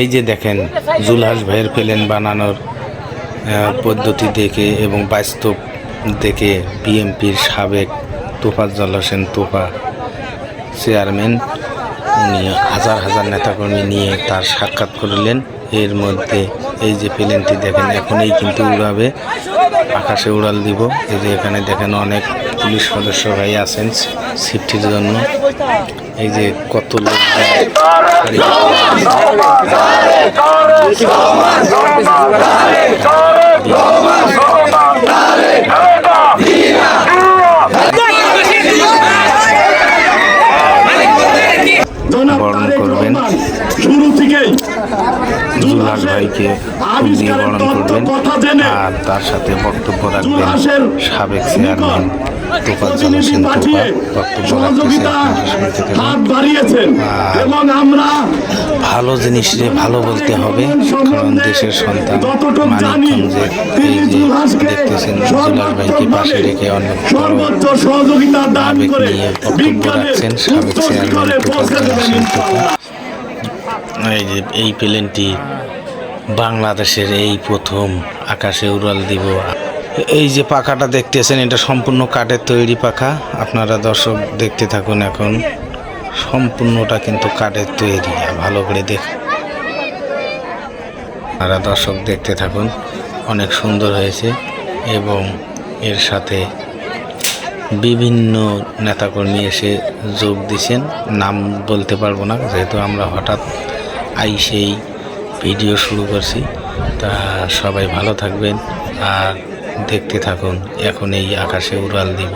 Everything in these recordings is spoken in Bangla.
এই যে দেখেন, জুলহাস ভাইয়ের প্লেন বানানোর পদ্ধতি দেখে এবং বাস্তব দেখে বিএমপির সাবেক তোফাজ্জল হোসেন তোফা চেয়ারম্যান, উনি হাজার হাজার নেতাকর্মী নিয়ে তার সাক্ষাৎ করলেন। এর মধ্যে এই যে প্লেনটি দেখেন, এখনই কিন্তু উড়াবে, আকাশে উড়াল দিব। এই যে এখানে দেখেন অনেক পুলিশ সদস্য ভাই আছেন সিফটির জন্য। এই যে কত লোক বরণ করবেন। শুরু থেকেই জুলহাস ভাইকে বরণ করবেন। আর তার সাথে বক্তব্য রাখবেন সাবেক চেয়ারম্যান এবং আমরা ভালো জিনিস রে ভালো বলতে হবে কারণ দেশের সন্তান দেখতেছেন জুলাস ভাইকে পাশে রেখে অনেক সর্বোচ্চ সহযোগিতা দান করে বিজ্ঞানের সাবেক পৌঁছে দেবেন এই যে এই প্লেনটি বাংলাদেশের এই প্রথম আকাশে উড়াল দিব। এই যে পাখাটা দেখতেছেন, এটা সম্পূর্ণ কাঠের তৈরি পাখা। আপনারা দর্শক দেখতে থাকুন এখন, সম্পূর্ণটা কিন্তু কাঠের তৈরি। ভালো করে দেখ আপনারা দর্শক দেখতে থাকুন, অনেক সুন্দর হয়েছে এবং এর সাথে বিভিন্ন নেতাকর্মী এসে যোগ দিছেন নাম বলতে পারব না, যেহেতু আমরা হঠাৎ আইসেই ভিডিও শুরু করছি তা সবাই ভালো থাকবেন আর দেখতে থাকুন এখন এই আকাশে উড়াল দিব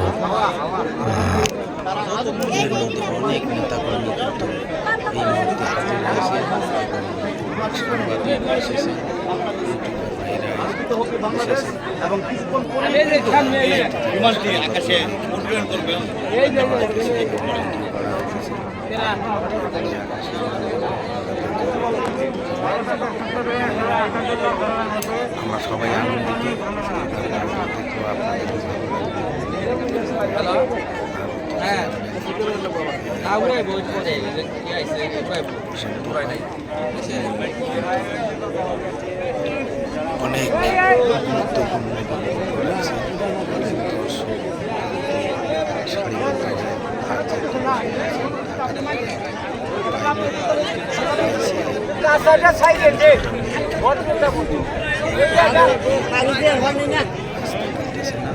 এবং এসেছেন। আমরা সবাই আনন্দিত। লাগবে। অনেক গুরুত্বপূর্ণ। দর্শক কাঁচাটা সাইডে দে ভদ্রতা মতো এই জায়গা পানি দিয়ে হয়নি না আসতে পারতেছে না।